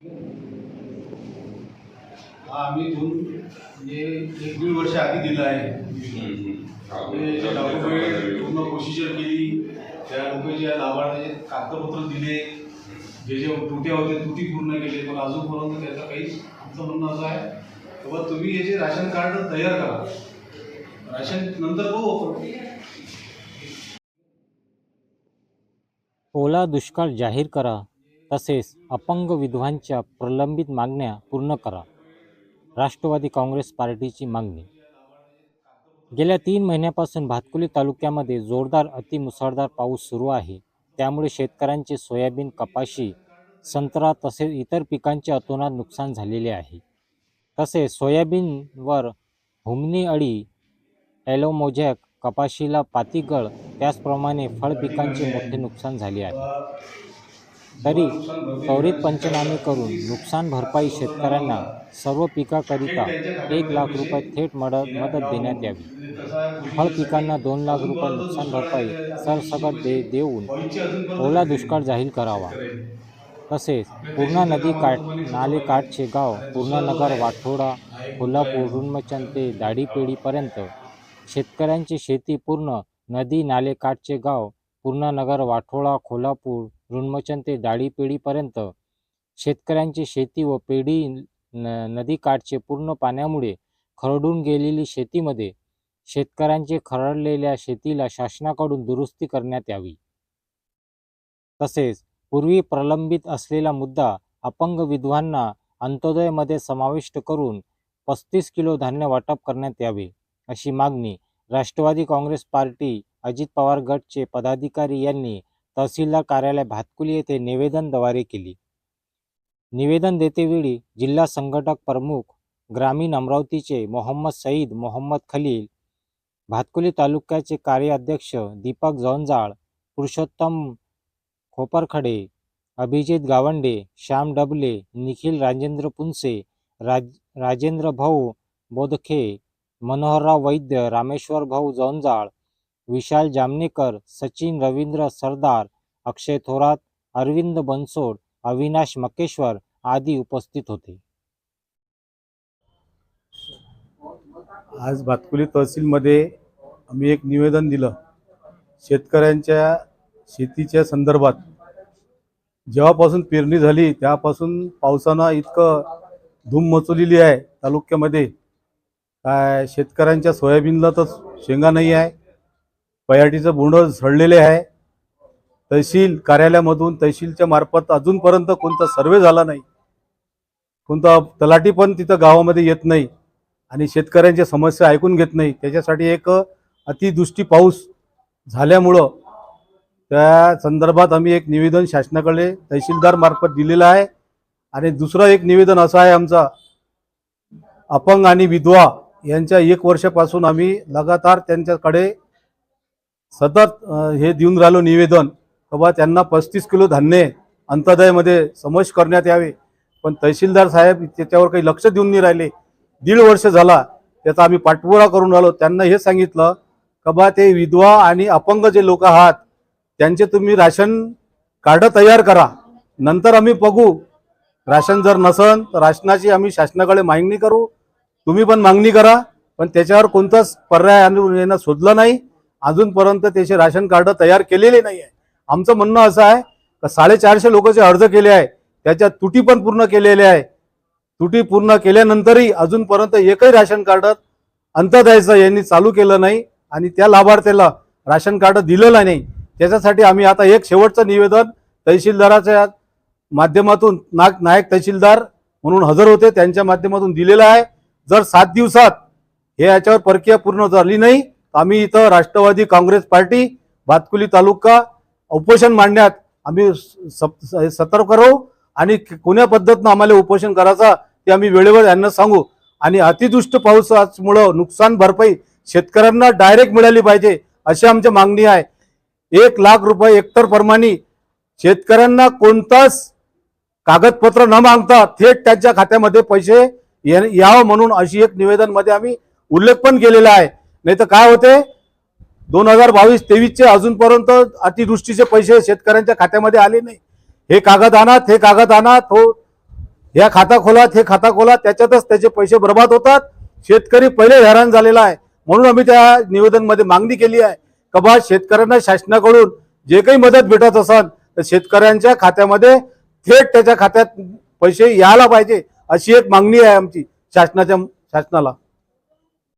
हा आम्ही दोन म्हणजे एक दीड वर्ष आधी दिलं आहे. ते डॉक्युमेंट पूर्ण प्रोसिजर केली त्या लोक जे लाभार्थ्याचे कागदपत्र दिले जे जे त्रुट्या होते त्रुटी पूर्ण केले पण अजूनपर्यंत त्याचं काहीच आमचं म्हणणं असं आहे की बा तुम्ही याचे राशन कार्ड तयार करा. राशन नंतर बघू आपण ओला दुष्काळ जाहीर करा. तसेच अपंग विधवांच्या प्रलंबित मागण्या पूर्ण करा. राष्ट्रवादी काँग्रेस पार्टीची मागणी. गेल्या तीन महिन्यापासून भातकुली तालुक्यामध्ये जोरदार अतिमुसळधार पाऊस सुरू आहे. त्यामुळे शेतकऱ्यांचे सोयाबीन कपाशी संत्रा तसेच इतर पिकांचे अतोनात नुकसान झालेले आहे. तसेच सोयाबीनवर हुमनी अळी ॲलोमोजॅक कपाशीला पातीगळ त्याचप्रमाणे फळ पिकांचे मोठे नुकसान झाले आहे. तरी त्वरित पंचनामे करून नुकसान भरपाई शेतकऱ्यांना सर्व पिकाकरिता एक लाख रुपये थेट मदत मदत देण्यात यावी. फळ पिकांना दोन लाख रुपये नुकसान भरपाई सरसकट दे देऊन ओला दुष्काळ जाहीर करावा. तसेच पूर्णा नदी काठ नालेकाठचे गाव पूर्णानगर वाठोडा कोल्हापूर रुन्मचंद ते दाढीपेढीपर्यंत शेतकऱ्यांची शेती पूर्ण नदी नालेकाठचे गाव पूर्णानगर वाठोळा कोल्हापूर रुन्मचंद ते दाढीपेढीपर्यंत शेतकऱ्यांची शेती व पेढी न नदीकाठचे पूर्ण पाण्यामुळे खरडून गेलेली शेतीमध्ये शेतकऱ्यांचे खरडलेल्या शेतीला शासनाकडून दुरुस्ती करण्यात यावी. तसेच पूर्वी प्रलंबित असलेला मुद्दा अपंग विधवांना अंत्योदयमध्ये समाविष्ट करून पस्तीस किलो धान्य वाटप करण्यात यावे अशी मागणी राष्ट्रवादी काँग्रेस पार्टी अजित पवार गटचे पदाधिकारी यांनी तहसीलदार कार्यालय भातकुली येथे निवेदनद्वारे केली. निवेदन देतेवेळी जिल्हा संघटक प्रमुख ग्रामीण अमरावतीचे मोहम्मद सईद मोहम्मद खलील भातकुली तालुक्याचे कार्याध्यक्ष दीपक जवंजाळ पुरुषोत्तम खोपरखडे अभिजित गावंडे श्याम डबले निखिल राजेंद्र पुंसे राज राजेंद्र भाऊ बोदखे मनोहरराव वैद्य रामेश्वर भाऊ जवंजाळ विशाल जामनेकर सचिन रवींद्र सरदार अक्षय थोरात अरविंद बनसोड अविनाश मकेश्वर आदी उपस्थित होते. आज भातकुली तहसीलमध्ये आम्ही एक निवेदन दिलं. शेतकऱ्यांच्या शेतीच्या संदर्भात. जेव्हापासून पेरणी झाली त्यापासून पावसानं इतकं धूम मचवलेली आहे तालुक्यामध्ये. काय शेतकऱ्यांच्या सोयाबीनला तर शेंगा नाही आहे. पयाटीचं बोंड झडलेले आहे. तहसील कार्यालयामधून तहसीलच्या मार्फत अजूनपर्यंत कोणता सर्वे झाला नाही. कोणता तलाठी पण तिथं गावामध्ये येत नाही. आणि शेतकऱ्यांच्या समस्या ऐकून घेत नाही. त्याच्यासाठी एक अतिदृष्टी पाऊस झाल्यामुळं त्या संदर्भात आम्ही एक निवेदन शासनाकडे तहसीलदार मार्फत दिलेलं आहे. आणि दुसरं एक निवेदन असं आहे आमचा. अपंग आणि विधवा यांच्या एक वर्षापासून आम्ही लगातार त्यांच्याकडे सतत हे देऊन राहिलो निवेदन का बा त्यांना पस्तीस किलो धान्य अंत्योदयमध्ये समावेश करण्यात यावे. पण तहसीलदार साहेब त्याच्यावर काही लक्ष देऊन नाही राहिले. दीड वर्ष झाला त्याचा आम्ही पाठपुरा करून राहिलो. त्यांना हे सांगितलं का बा ते विधवा आणि अपंग जे लोक आहात त्यांचे तुम्ही राशन कार्ड तयार करा. नंतर आम्ही बघू. राशन जर नसन तर राशनाची आम्ही शासनाकडे मागणी करू. तुम्ही पण मागणी करा. पण त्याच्यावर कोणताच पर्याय आम्ही शोधला नाही. अजूनपर्यंत त्याचे राशन कार्ड तयार केलेले नाही आहे आमचं म्हणणं असं आहे का साडेचारशे लोक जे अर्ज केले आहे त्याच्यात तुटी पण पूर्ण केलेल्या आहे. तुटी पूर्ण केल्यानंतरही अजूनपर्यंत एकही राशन कार्ड अंतदायचं यांनी चालू केलं नाही आणि त्या लाभार्थ्याला राशन कार्ड दिलेलं नाही. त्याच्यासाठी आम्ही आता एक शेवटचं निवेदन तहसीलदाराच्या माध्यमातून नाग नायक तहसीलदार म्हणून हजर होते त्यांच्या माध्यमातून दिलेलं आहे. जर सात दिवसात हे याच्यावर प्रक्रिया पूर्ण झाली नाही आम्ही इथं राष्ट्रवादी काँग्रेस पार्टी भातकुली तालुका उपोषण मांडण्यात आम्ही सतर्क राहू आणि कोण्या पद्धतीनं आम्हाला उपोषण करायचा ते आम्ही वेळेवर यांना सांगू. आणि अतिदुष्ट पावसामुळं नुकसान भरपाई शेतकऱ्यांना डायरेक्ट मिळाली पाहिजे अशी आमची मागणी आहे. एक लाख रुपये हेक्टर प्रमाणे शेतकऱ्यांना कोणताच कागदपत्र न मागता थेट त्यांच्या खात्यामध्ये पैसे ये- यावं म्हणून अशी एक निवेदनमध्ये आम्ही उल्लेख पण केलेला आहे. नाही तर काय होते? दोन हजार बावीस तेवीसचे अजूनपर्यंत अतिवृष्टीचे पैसे शेतकऱ्यांच्या खात्यामध्ये आले नाही. हे कागद आणा हे कागद आणत हो या खाता खोलात हे खाता खोलात त्याच्यातच त्याचे पैसे बर्बाद होतात. शेतकरी पहिले हैराण झालेला आहे. म्हणून आम्ही त्या निवेदनमध्ये मागणी केली आहे. का बा शेतकऱ्यांना शासनाकडून जे काही मदत भेटत असेल तर शेतकऱ्यांच्या खात्यामध्ये थेट त्याच्या खात्यात पैसे यायला पाहिजे अशी एक मागणी आहे आमची शासनाच्या शासनाला.